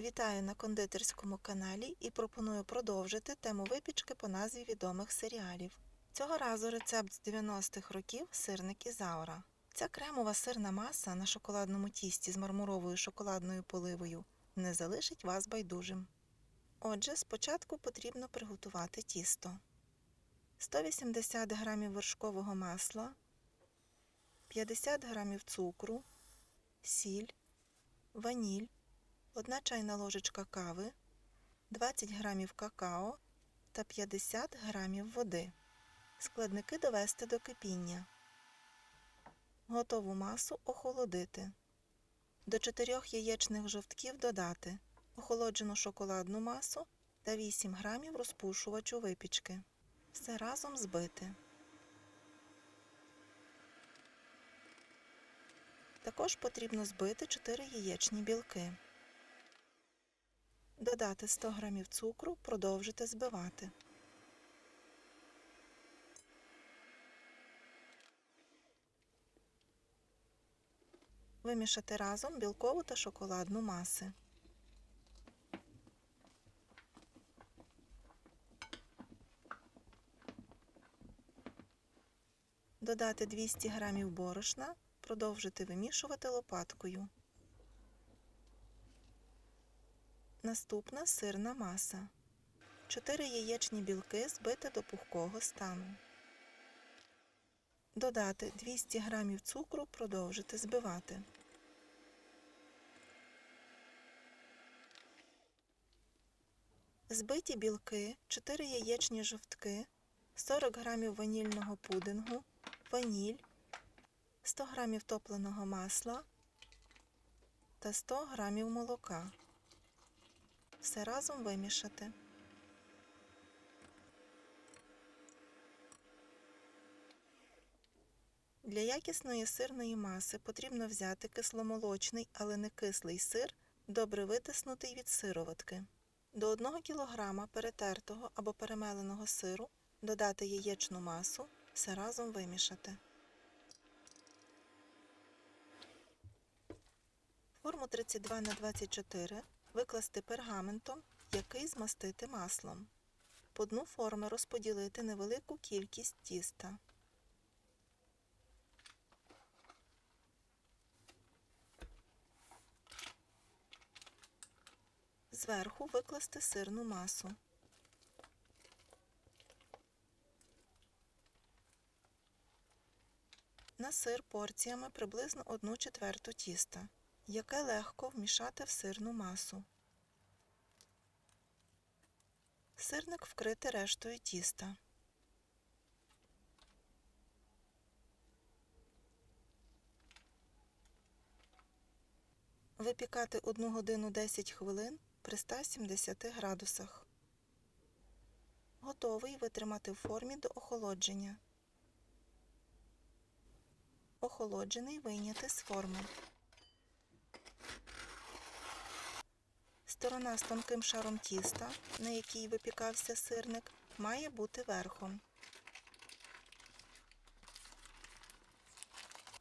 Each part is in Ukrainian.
Вітаю на кондитерському каналі і пропоную продовжити тему випічки по назві відомих серіалів. Цього разу рецепт з 90-х років сирник Ізаура. Ця кремова сирна маса на шоколадному тісті з мармуровою шоколадною поливою не залишить вас байдужим. Отже, спочатку потрібно приготувати тісто. 180 г вершкового масла, 50 г цукру, сіль, ваніль, 1 чайна ложечка кави, 20 г какао та 50 г води. Складники довести до кипіння. Готову масу охолодити. До 4 яєчних жовтків додати охолоджену шоколадну масу та 8 г розпушувачу випічки. Все разом збити. Також потрібно збити 4 яєчні білки. Додати 100 г цукру, продовжити збивати. Вимішати разом білкову та шоколадну маси. Додати 200 г борошна, продовжити вимішувати лопаткою. Наступна сирна маса. 4 яєчні білки збити до пухкого стану. Додати 200 г цукру, продовжити збивати. Збиті білки, 4 яєчні жовтки, 40 г ванільного пудингу, ваніль, 100 г топленого масла та 100 г молока. Все разом вимішати. Для якісної сирної маси потрібно взяти кисломолочний, але не кислий сир, добре витиснутий від сироватки. До 1 кг перетертого або перемеленого сиру додати яєчну масу, все разом вимішати. Форму 32 на 24 викласти пергаментом, який змастити маслом. По дну форми розподілити невелику кількість тіста. Зверху викласти сирну масу. На сир порціями приблизно 1 четверту тіста, яке легко вмішати в сирну масу. Сирник вкрити рештою тіста. Випікати 1 годину 10 хвилин при 170 градусах. Готовий витримати в формі до охолодження. Охолоджений вийняти з форми. Сторона з тонким шаром тіста, на якій випікався сирник, має бути верхом.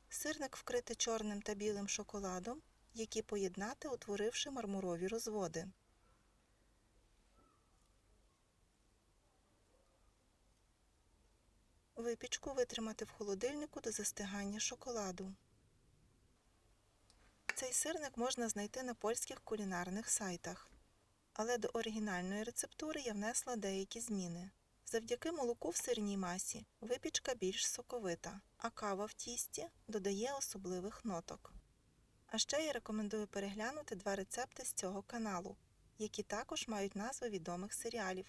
Сирник вкрити чорним та білим шоколадом, які поєднати, утворивши мармурові розводи. Випічку витримати в холодильнику до застигання шоколаду. Цей сирник можна знайти на польських кулінарних сайтах. Але до оригінальної рецептури я внесла деякі зміни. Завдяки молоку в сирній масі випічка більш соковита, а кава в тісті додає особливих ноток. А ще я рекомендую переглянути два рецепти з цього каналу, які також мають назви відомих серіалів.